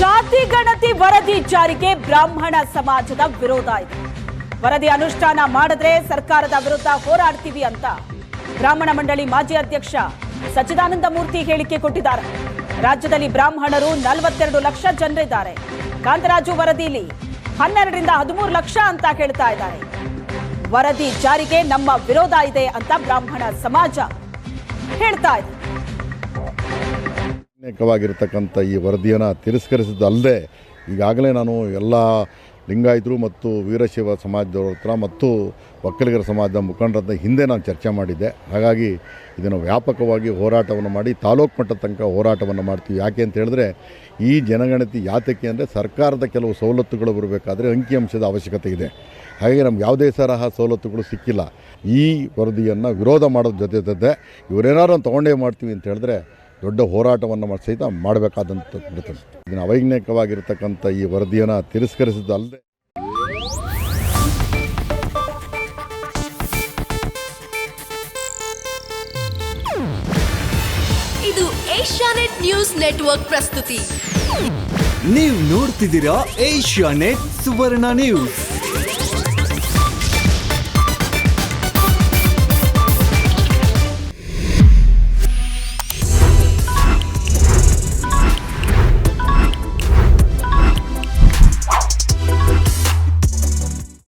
ಜಾತಿ ಗಣತಿ ವರದಿ ಜಾರಿಗೆ ಬ್ರಾಹ್ಮಣ ಸಮಾಜದ ವಿರೋಧ ಇದೆ. ವರದಿ ಅನುಷ್ಠಾನ ಮಾಡಿದ್ರೆ ಸರ್ಕಾರದ ವಿರುದ್ಧ ಹೋರಾಡ್ತೀವಿ ಅಂತ ಬ್ರಾಹ್ಮಣ ಮಂಡಳಿ ಮಾಜಿ ಅಧ್ಯಕ್ಷ ಸಚ್ಚಿದಾನಂದ ಮೂರ್ತಿ ಹೇಳಿಕೆ ಕೊಟ್ಟಿದ್ದಾರೆ. ರಾಜ್ಯದಲ್ಲಿ ಬ್ರಾಹ್ಮಣರು ನಲವತ್ತೆರಡು ಲಕ್ಷ ಜನರಿದ್ದಾರೆ. ಕಾಂತರಾಜು ವರದಿಯಲ್ಲಿ ಹನ್ನೆರಡರಿಂದ ಹದಿಮೂರು ಲಕ್ಷ ಅಂತ ಹೇಳ್ತಾ ಇದ್ದಾರೆ. ವರದಿ ಜಾರಿಗೆ ನಮ್ಮ ವಿರೋಧ ಇದೆ ಅಂತ ಬ್ರಾಹ್ಮಣ ಸಮಾಜ ಹೇಳ್ತಾ ಇದೆ. ಅನೇಕವಾಗಿರ್ತಕ್ಕಂಥ ಈ ವರದಿಯನ್ನು ತಿರಸ್ಕರಿಸಿದ್ದಲ್ಲದೆ ಈಗಾಗಲೇ ನಾನು ಎಲ್ಲ ಲಿಂಗಾಯತರು ಮತ್ತು ವೀರಶೈವ ಸಮಾಜದವ್ರ ಹತ್ರ ಮತ್ತು ಒಕ್ಕಲಿಗರ ಸಮಾಜದ ಮುಖಂಡರ ಹತ್ರ ಹಿಂದೆ ನಾನು ಚರ್ಚೆ ಮಾಡಿದ್ದೆ. ಹಾಗಾಗಿ ಇದನ್ನು ವ್ಯಾಪಕವಾಗಿ ಹೋರಾಟವನ್ನು ಮಾಡಿ, ತಾಲೂಕು ಮಟ್ಟದ ತನಕ ಹೋರಾಟವನ್ನು ಮಾಡ್ತೀವಿ. ಯಾಕೆ ಅಂತ ಹೇಳಿದ್ರೆ, ಈ ಜನಗಣತಿ ಯಾತಕ್ಕೆ ಅಂದರೆ ಸರ್ಕಾರದ ಕೆಲವು ಸವಲತ್ತುಗಳು ಬರಬೇಕಾದ್ರೆ ಅಂಕಿಅಂಶದ ಅವಶ್ಯಕತೆ ಇದೆ. ಹಾಗಾಗಿ ನಮ್ಗೆ ಯಾವುದೇ ಸರಹ ಸವಲತ್ತುಗಳು ಸಿಕ್ಕಿಲ್ಲ. ಈ ವರದಿಯನ್ನು ವಿರೋಧ ಮಾಡೋದ್ರ ಜೊತೆ ಜೊತೆ ಇವರೇನಾರು ತೊಗೊಂಡೇ ಮಾಡ್ತೀವಿ ಅಂತ ಹೇಳಿದ್ರೆ ದೊಡ್ಡ ಹೋರಾಟವನ್ನು ಮಾಡಿ ಸಹಿತ ಮಾಡಬೇಕಾದಂತ ಬಿಡ್ತದೆ ಇದನ್ನು ಅವೈಜ್ಞಾನಿಕವಾಗಿರ್ತಕ್ಕಂಥ ಈ ವರದಿಯನ್ನು ತಿರಸ್ಕರಿಸಿದ್ದಲ್ಲದೆ ಇದು ಏಷ್ಯಾನೆಟ್ ನ್ಯೂಸ್ ನೆಟ್ವರ್ಕ್ ಪ್ರಸ್ತುತಿ. ನೀವು ನೋಡ್ತಿದ್ದೀರಾ ಏಷ್ಯಾ ನೆಟ್ ಸುವರ್ಣ ನ್ಯೂಸ್.